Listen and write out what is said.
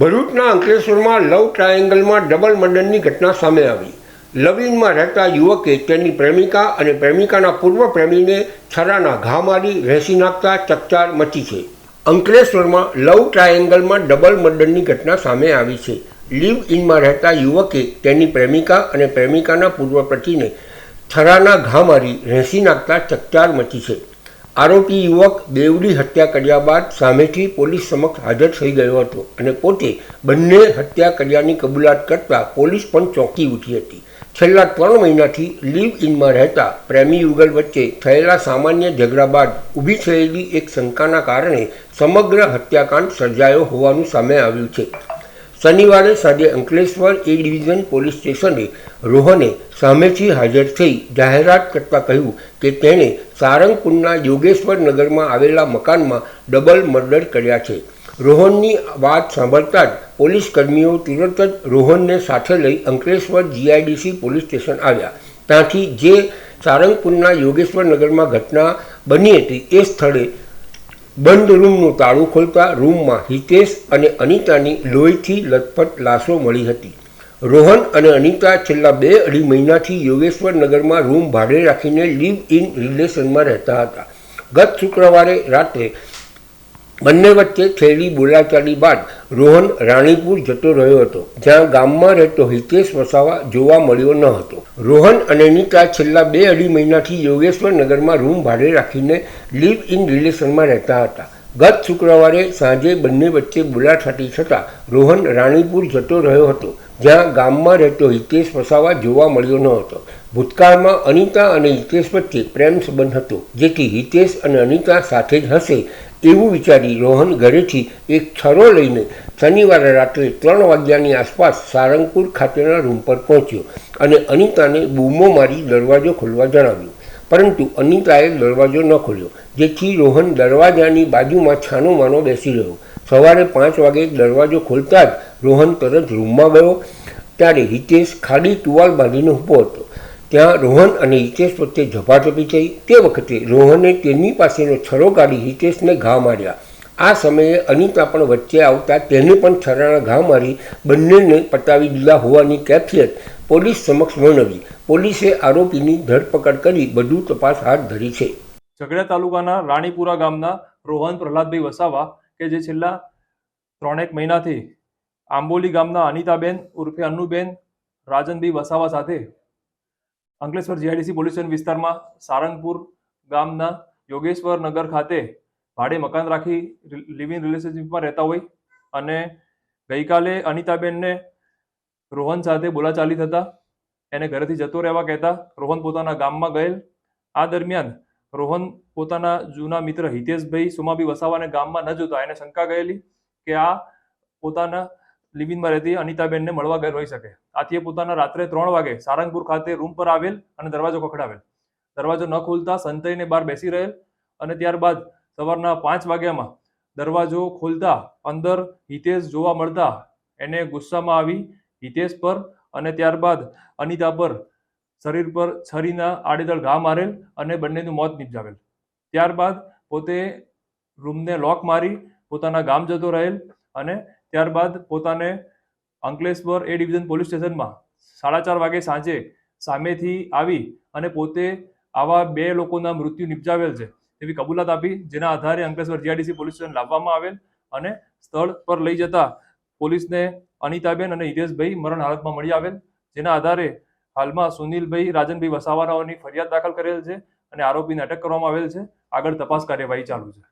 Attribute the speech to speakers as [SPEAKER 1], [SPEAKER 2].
[SPEAKER 1] ભરૂચના અંકલેશ્વરમાં લવ ટ્રાયેંગલમાં ડબલ મર્ડરની ઘટના સામે આવી. લવિનમાં રહેતા યુવકે તેની પ્રેમિકા અને પ્રેમિકાના પૂર્વ પ્રેમીને છરાના ઘા મારી રહેસી નાખતા ચકચાર મચી છે. અંકલેશ્વરમાં લવ ટ્રાયેંગલમાં ડબલ મર્ડરની ઘટના સામે આવી છે. લીવ ઇનમાં રહેતા યુવકે તેની પ્રેમિકા અને પ્રેમિકાના પૂર્વ પતિને છરાના ઘા મારી રહેસી નાખતા ચકચાર મચી છે. આરોપી યુવક બેવડી હત્યા કર્યા બાદ સામેથી પોલીસ સમક્ષ હાજર થઈ ગયો હતો અને પોતે બંને હત્યા કર્યાની કબૂલાત કરતા પોલીસ પણ ચોંકી ઉઠી હતી. છેલ્લા ત્રણ મહિનાથી લીવ ઇનમાં રહેતા પ્રેમી યુગલ વચ્ચે થયેલા સામાન્ય ઝઘડા બાદ ઊભી થયેલી એક શંકાના કારણે સમગ્ર હત્યાકાંડ સર્જાયો હોવાનું સામે આવ્યું છે. શનિવારે સાંજે અંકલેશ્વર એ ડિવિઝન પોલીસ સ્ટેશને રોહને સામેથી હાજર થઈ જાહેરાત કરતાં કહ્યું કે તેણે સારંગપુરના યોગેશ્વર નગરમાં આવેલા મકાનમાં ડબલ મર્ડર કર્યા છે. રોહનની વાત સાંભળતા જ પોલીસ કર્મીઓ તુરંત જ રોહનને સાથે લઈ અંકલેશ્વર જીઆઈડીસી પોલીસ સ્ટેશન આવ્યા. ત્યાંથી જે સારંગપુરના યોગેશ્વર નગરમાં ઘટના બની હતી એ સ્થળે બંધ રૂમનું તાળું ખોલતા રૂમમાં હિતેશ અને અનિતાની લોહીથી લથપથ લાશો મળી હતી. રોહન અને અનિતા છેલ્લા બે અઢી મહિનાથી યોગેશ્વર નગરમાં રૂમ ભાડે રાખીને લીવ ઇન રિલેશનમાં રહેતા હતા. ગત શુક્રવારે રાત્રે બંને વચ્ચે થયેલી બોલાચાલી બાદ રોહન રાણીપુર જતો રહ્યો હતો, જ્યાં ગામમાં રહેતો હિતેશ વસાવા જોવા મળ્યો ન હતો. રોહન અને નીતા છેલ્લા બે અઢી મહિનાથી યોગેશ્વર નગરમાં રૂમ ભાડે રાખીને લીવ ઇન રિલેશનમાં રહેતા હતા. ગત શુક્રવારે સાંજે બંને વચ્ચે બોલાછાટી થતાં રોહન રાણીપુર જતો રહ્યો હતો, જ્યાં ગામમાં રહેતો હિતેશ વસાવા જોવા મળ્યો ન હતો. ભૂતકાળમાં અનિતા અને હિતેશ વચ્ચે પ્રેમ સંબંધ હતો, જેથી હિતેશ અને અનિતા સાથે જ હશે એવું વિચારી રોહન ઘરેથી એક છરો લઈને શનિવારે રાત્રે ત્રણ વાગ્યાની આસપાસ સારંગપુર ખાતેના રૂમ પર પહોંચ્યો અને અનિતાને બૂમો મારી દરવાજો ખોલવા જણાવ્યું. પરંતુ અનિતાએ દરવાજો ન ખોલ્યો, જેથી રોહન દરવાજાની બાજુમાં છાનો માનો બેસી રહ્યો. સવારે પાંચ વાગે દરવાજો ખોલતા જ રોહન તરત રૂમમાં ગયો. ત્યારે હિતેશ ખાલી ટુવાલ બાંધીને ઊભો હતો. ત્યાં રોહન અને હિતેશ વચ્ચે ઝપાઝપી થઈ. તે વખતે રોહને તેની પાસેનો છરો કાઢી હિતેશને ઘા માર્યા. આ સમયે અનિતા પણ વચ્ચે આવતા તેને પણ છરાના ઘા મારી બંનેને પતાવી દીધા હોવાની કેફિયત પોલીસ સમક્ષ વર્ણવી. પોલીસે આરોપીની ધરપકડ કરી વધુ તપાસ હાથ ધરી છે.
[SPEAKER 2] ઝઘડા તાલુકાના રાણીપુરા ગામના રોહન પ્રહલાદભાઈ વસાવા કે જે છેલ્લા ત્રણેક મહિનાથી આંબોલી ગામના અનિતાબેન ઉર્ફે અન્નુબેન રાજનભાઈ વસાવા સાથે અંકલેશ્વર જીઆઈડીસી પોલીસ સ્ટેશન વિસ્તારમાં સારંગપુર ગામના યોગેશ્વર નગર ખાતે ભાડે મકાન રાખી લિવ ઇન રિલેશનશીપમાં રહેતા હોય અને ગઈકાલે અનિતાબેનને રોહન સાથે બોલાચાલી થતા એને ઘરેથી જતો રહેવા કહેતા રોહન પોતાના ગામમાં ગયેલ. આ દરમિયાન રોહન પોતાના જૂના મિત્ર હિતેશભાઈ સુમાભી વસાવાને ગામમાં ન જોતા એને શંકા ગયેલી કે આ પોતાના લિવિનમાં રહેતી અનિતાબેનને મળવા ગયેલ હોઈ શકે. આથી એ પોતાના રાત્રે ત્રણ વાગે સારંગપુર ખાતે રૂમ પર આવેલ અને દરવાજો ખખડાવેલ. દરવાજો ન ખોલતા સંતઈને બહાર બેસી રહેલ અને ત્યારબાદ સવારના પાંચ વાગ્યામાં દરવાજો ખોલતા અંદર હિતેશ જોવા મળતા એને ગુસ્સામાં આવી હિતેશ પર અને ત્યારબાદ અનિતા પર શરીર પર છરીના આડેદળ ઘા મારેલ અને બંનેનું મોત નિપજાવેલ. ત્યારબાદ પોતે રૂમને લોક મારી પોતાના ગામ જતો રહેલ અને ત્યારબાદ પોતાને અંકલેશ્વર એ ડિવિઝન પોલીસ સ્ટેશનમાં સાડા ચાર વાગે સાંજે સામેથી આવી અને પોતે આવા બે લોકોના મૃત્યુ નિપજાવેલ છે એવી કબૂલાત આપી, જેના આધારે અંકલેશ્વર જીઆઈડીસી પોલીસ સ્ટેશન લાવવામાં આવેલ અને સ્થળ પર લઈ જતા પોલીસને અનિતાબેન અને હિતેશભાઈ મરણ હાલતમાં મળી આવેલ, જેના આધારે હાલમાં સુનિલભાઈ, રાજનભાઈ વસાવાનાઓની ફરિયાદ દાખલ કરેલ છે અને આરોપીને અટક કરવામાં આવેલ છે. આગળ તપાસ કાર્યવાહી ચાલુ છે.